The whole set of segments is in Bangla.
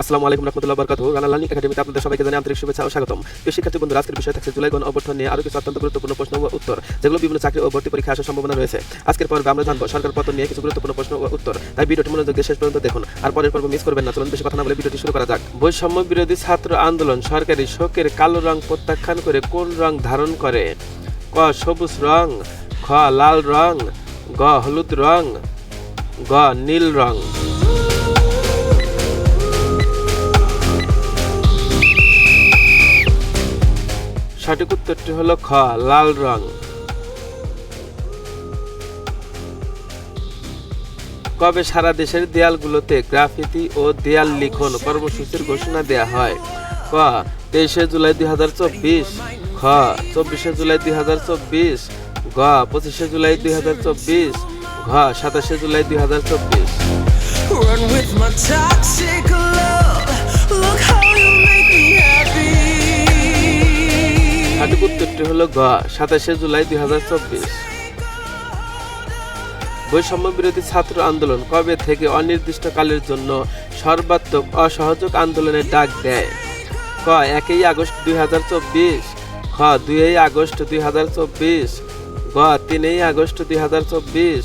আসসালামু আলাইকুম রহমতুল্লাহ বরকাত রানা লার্নিং একাডেমিতে আপনাদের সবাইকে জানাই আন্তরিক শুভেচ্ছা ও স্বাগতম। প্রিয় শিক্ষার্থী বন্ধুরা, আজকের বিষয় থাকছে জুলাই গণ অভ্যর্থন নিয়ে আরও কিছু অত্যন্ত গুরুত্বপূর্ণ প্রশ্ন ও উত্তর, যেগুলো বিভিন্ন চাকরি ও ভর্তি পরীক্ষা আসার সম্ভাবনা রয়েছে। আজকের পর্বে আমরা জানব, সরকার পতন নিয়ে কিছু গুরুত্বপূর্ণ প্রশ্ন ও উত্তর। তাই ভিডিওটি মনোযোগ দিয়ে শেষ পর্যন্ত দেখুন। আর পরের পর্ব মিস করবেন না, চলুন বেশি কথা না বলে ভিডিওটি শুরু করা যাক। বৈষম্য বিরোধী ছাত্র আন্দোলন সরকারি শোকের কালো রং প্রত্যাখ্যান করে কোন রং ধারণ করে? ক, সবুজ রং, খ, লাল রং, গ, হলুদ রং, গ, নীল রং। সঠিক উত্তরটি হলো খ, লাল রং। কবে সারা দেশের দেয়ালগুলোতে গ্রাফিতি ও দেয়াল লিখন কর্মসূচির ঘোষণা দেয়া হয়? ক, তেইশে জুলাই দুই হাজার চব্বিশ। খ, চব্বিশে জুলাই দুই হাজার চব্বিশ। গ, পঁচিশে জুলাই দুই হাজার চব্বিশ। ঘ, সাতাশে জুলাই দুই হাজার চব্বিশ। উত্তরটি হলো গ, সাতাশে জুলাই দুই হাজার চব্বিশ। বৈষম্য বিরোধী ছাত্র আন্দোলন কবে থেকে অনির্দিষ্টকালের জন্য সর্বাত্মক অসহযোগ আন্দোলনের ডাক দেয়? ক, একই আগস্ট দুই হাজার চব্বিশ। খ দুই আগস্ট দুই হাজার চব্বিশ। গ, তিনই আগস্ট দুই হাজার চব্বিশ।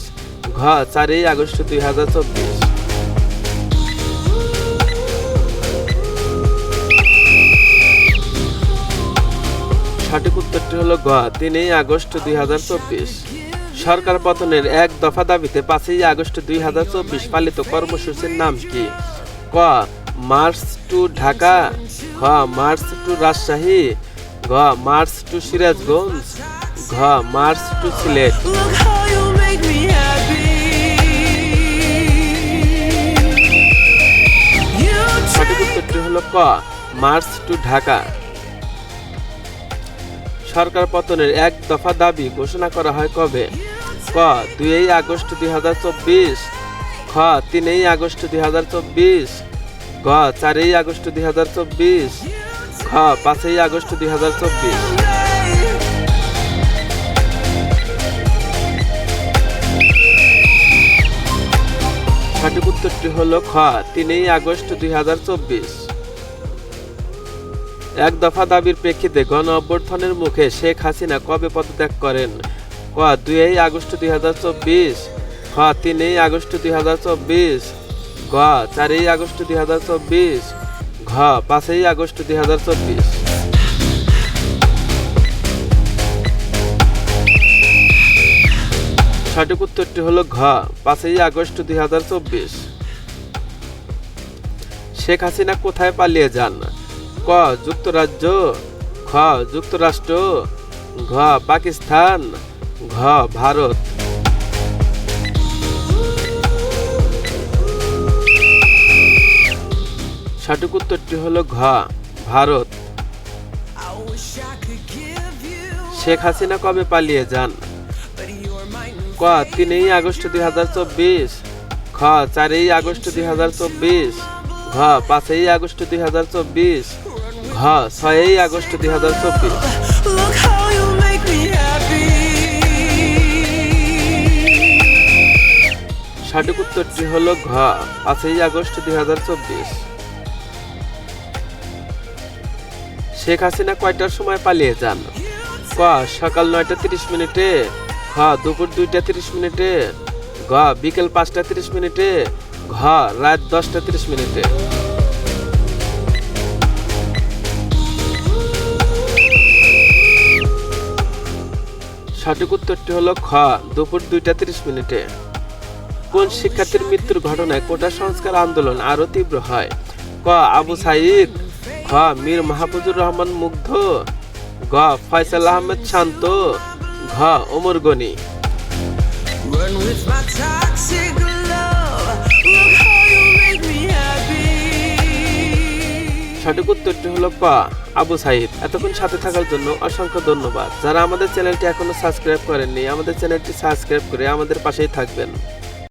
ঘ, চারই আগস্ট দুই হাজার চব্বিশ। উত্তরটি হলো গ, তিনই আগস্ট দুই হাজার চব্বিশ। সরকার পতনের এক দফা দাবিতে পাঁচই আগস্ট দুই হাজার চব্বিশ পালিত কর্মসূচির নাম কি? ক, মার্চ টু ঢাকা খ মার্চ টু রাজশাহী, ঘ, মার্চ টু সিরাজগঞ্জ, ঘ, মার্চ টু সিলেট। সঠিক উত্তরটি হলো ক, মার্চ টু ঢাকা। সরকার পতনের এক দফা দাবি ঘোষণা করা হয় কবে? ক, দুই আগস্ট দুই হাজার চব্বিশ। খ তিনই আগস্ট দুই হাজার চব্বিশ। গ, চারই আগস্ট দুই হাজার চব্বিশ। খ, পাঁচই আগস্ট দুই হাজার চব্বিশ। সঠিক উত্তরটি হলো খ, তিনই আগস্ট দুই হাজার চব্বিশ। এক দফা দাবির প্রেক্ষিতে গণ অভ্যর্থনের মুখে শেখ হাসিনা কবে পদত্যাগ করেন? ক, দুই আগস্ট দুই হাজার চব্বিশ। খ তিনই আগস্ট দুই হাজার চব্বিশ। গ চারই আগস্ট দুই হাজার চব্বিশ। ঘ পাঁচই আগস্ট দুই হাজার চব্বিশ। সঠিক উত্তরটি হলো ঘ পাঁচই আগস্ট দুই হাজার চব্বিশ। শেখ হাসিনা কোথায় পালিয়ে যান? ক, যুক্তরাজ্য। খ যুক্তরাষ্ট্র। ঘ, পাকিস্তান। ঘ, ভারত। সঠিক উত্তরটি হলো ঘ, ভারত। শেখ হাসিনা কবে পালিয়ে যান? ক, তিনই আগস্ট দুই হাজার চব্বিশ। খ চারই আগস্ট দুই হাজার চব্বিশ। ঘ, পাঁচই আগস্ট দুই হাজার চব্বিশ। ঘ ছয়ই আগস্ট দুই হাজার চব্বিশ. সঠিক উত্তরটি হলো ঘ পাঁচই আগস্ট দুই হাজার চব্বিশ। শেখ হাসিনা কয়টার সময় পালিয়ে যান? ক সকাল নয়টা তিরিশ মিনিটে খ দুপুর দুইটা তিরিশ মিনিটে ঘ বিকেল পাঁচটা তিরিশ মিনিটে ঘ রাত দশটা তিরিশ মিনিটে। সঠিক উত্তরটি হলো খ, দুপুর দুইটা তিরিশ মিনিটে। কোন শিক্ষার্থীর মৃত্যুর ঘটনায় কোটা সংস্কার আন্দোলন আরও তীব্র হয়? ক, আবু সাইদ। খ, মীর মাহফুজুর রহমান মুগ্ধ। গ, ফয়সাল আহমেদ শান্ত। ঘ, Omar Gani. With my toxic সঠিক উত্তরটি হলো ক আবু সাইদ, এতক্ষণ সাথে থাকার জন্য অসংখ্য ধন্যবাদ। যারা আমাদের চ্যানেলটি এখনও সাবস্ক্রাইব করেননি, আমাদের চ্যানেলটি সাবস্ক্রাইব করে আমাদের পাশেই থাকবেন।